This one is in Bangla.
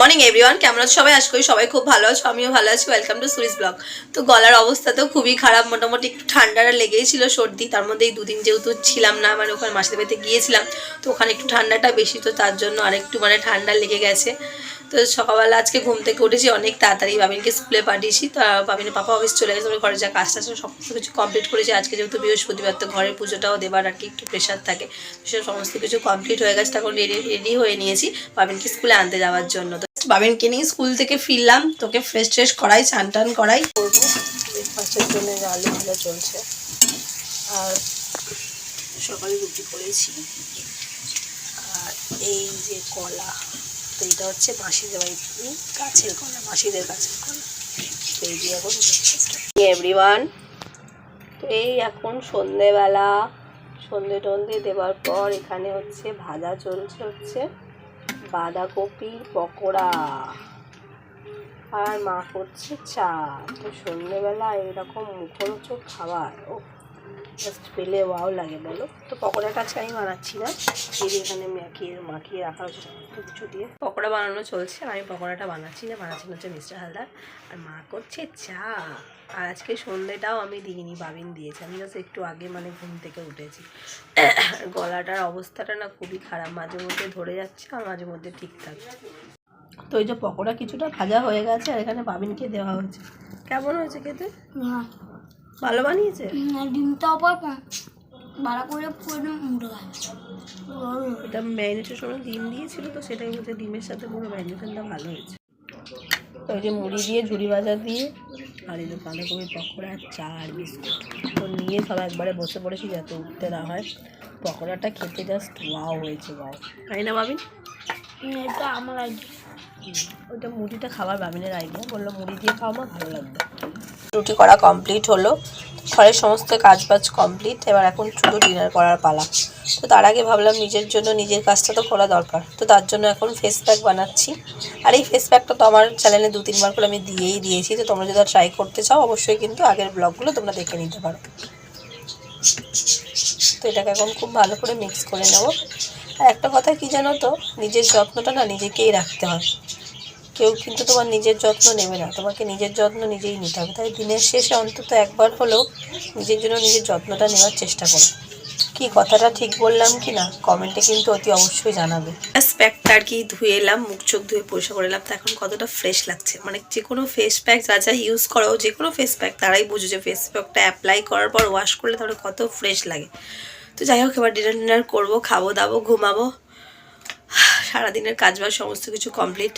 মর্নিং এভরিওয়ান কেমন আছো সবাই? আশা করি সবাই খুব ভালো আছো। আমিও ভালো আছি। ওয়েলকাম টু সুরিস ব্লগ তো গলার অবস্থা তো খুবই খারাপ। মোটামুটি একটু ঠান্ডাটা লেগেই ছিল সর্দি। তার মধ্যে এই দুদিন যেহেতু ছিলাম না মানে ওখানে মাসির বাড়িতে গিয়েছিলাম, তো ওখানে একটু ঠান্ডাটা বেশি। তো তার জন্য আরেকটু মানে ঠান্ডা লেগে গেছে। তো সকালবেলা আজকে ঘুম থেকে উঠেছি, অনেক তাড়াতাড়ি বাবিনকে স্কুলে পাঠিয়েছি। তো বাবিনের পাপা অফিস চলে গেছে ঘরে যা কাজ টাজ সমস্ত কিছু কমপ্লিট করেছি। আজকে যেহেতু বৃহস্পতিবার, তো ঘরের পুজোটাও দেবার আর কি একটু প্রেশার থাকে। সে সমস্ত কিছু কমপ্লিট হয়ে গেছে। তখন রেডি রেডি হয়ে নিয়েছি বাবিনকে স্কুলে আনতে যাওয়ার জন্য। বাবিনকে নিয়ে স্কুল থেকে ফিরলাম। তোকে ফ্রেশ ট্রেশ করাই, চান টান করাই। করব। ব্রেকফাস্টের জন্য আলু ভাজা চলছে। আর সকালে রুটি করেছি। আর এই যে কলা, তো এটা হচ্ছে মাসিদের বাড়িতে। গাছের কলা, মাসিদের গাছের কলা। তো এই দিয়ে এখন এভরিওয়ান তো এই এখন সন্ধেবেলা। সন্ধে টন্ধে দেওয়ার পর এখানে হচ্ছে ভাজা চলছে হচ্ছে। বাঁধাকপি পকোড়া। আর মা করছে চা। তো সন্ধ্যেবেলা এরকম মুখরোচক খাবার ও জাস্ট পেলে ওয়াও লাগে, বলো? তো পকোড়াটা আজকে আমি বানাচ্ছি না। এই এখানে মাখিয়ে মাখিয়ে রাখা হচ্ছে কিছু দিয়ে। পকোড়া বানানো চলছে, আমি পকোড়াটা বানাচ্ছি না বানাচ্ছি হচ্ছে মিস্টার হালদার। আর মা করছে চা। আর আজকে সন্ধেটাও আমি দিইনি, বাবিন দিয়েছে। আমি জাস্ট একটু আগে মানে ঘুম থেকে উঠেছি। গলাটার অবস্থাটা না খুবই খারাপ, মাঝে মধ্যে ধরে যাচ্ছে, আর মাঝে মধ্যে ঠিক থাকছে তো ওই যে পকোড়া কিছুটা ভাজা হয়ে গেছে, আর এখানে বাবিনকে দেওয়া হয়েছে। কেমন হয়েছে খেতে? ভালো বানিয়েছে? ডিমটা আবার ভাড়া করে পুরো উঠে গেছে এটা ম্যারিনেটের সময় ডিম দিয়েছিল তো সেটাই বলছে ডিমের সাথে পুরো ম্যারিনেশনটা ভালো হয়েছে। তো ওই যে মুড়ি দিয়ে ঝুড়ি ভাজা দিয়ে আর এই যে বাঁধাকপির পকোড়া চা আর বিস্কুট। তো নিয়ে সব একবারে বসে পড়েছি যাতে উঠতে না হয়। পকোড়াটা খেতে জাস্ট ওয়াও হয়েছে ওয়াও তাই না বাবিন এটা আমার আইডিয়া ওইটা মুড়িটা খাবার বাবিনের আইডিয়া বলল মুড়ি দিয়ে খাওয়া আমার ভালো লাগবে। রুটি করা কমপ্লিট হলো। ঘরের সমস্ত কাজ বাজ কমপ্লিট এবার এখন শুধু ডিনার করার পালা। তো তার আগে ভাবলাম নিজের জন্য নিজের কাজটা তো করা দরকার। তো তার জন্য এখন ফেস প্যাক বানাচ্ছি। আর এই ফেস প্যাকটা তো আমার চ্যানেলে দু, তিনবার করে আমি দিয়েই দিয়েছি। তো তোমরা যদি ট্রাই করতে চাও, অবশ্যই কিন্তু আগের ব্লগগুলো তোমরা দেখে নিতে পারো। তো এটাকে এখন খুব ভালো করে মিক্স করে নেব। আর একটা কথা কি জানো তো? নিজের যত্নটা না নিজেকেই রাখতে হয়। কেউ কিন্তু তোমার নিজের যত্ন নেবে না। তোমাকে নিজের যত্ন নিজেই নিতে হবে। তাই দিনের শেষে অন্তত একবার হলেও নিজের জন্য নিজের যত্নটা নেওয়ার চেষ্টা করো। কি কথাটা ঠিক বললাম কি না, কমেন্টে কিন্তু অতি অবশ্যই জানাবে। প্যাকটা আর কি ধুয়ে এলাম, মুখ চোখ ধুয়ে পরিষ্কার করে এলাম। তো এখন কতটা ফ্রেশ লাগছে? মানে যে কোনো ফেস প্যাক যা যা ইউজ করো যে কোনো ফেস প্যাক তারাই বুঝো যে ফেস প্যাকটা অ্যাপ্লাই করার পর ওয়াশ করলে তাহলে কত ফ্রেশ লাগে। তো যাই হোক, এবার ডিনার ডিনার করব, খাব, দাবো, ঘুমাবো। সারাদিনের কাজ বাজ সমস্ত কিছু কমপ্লিট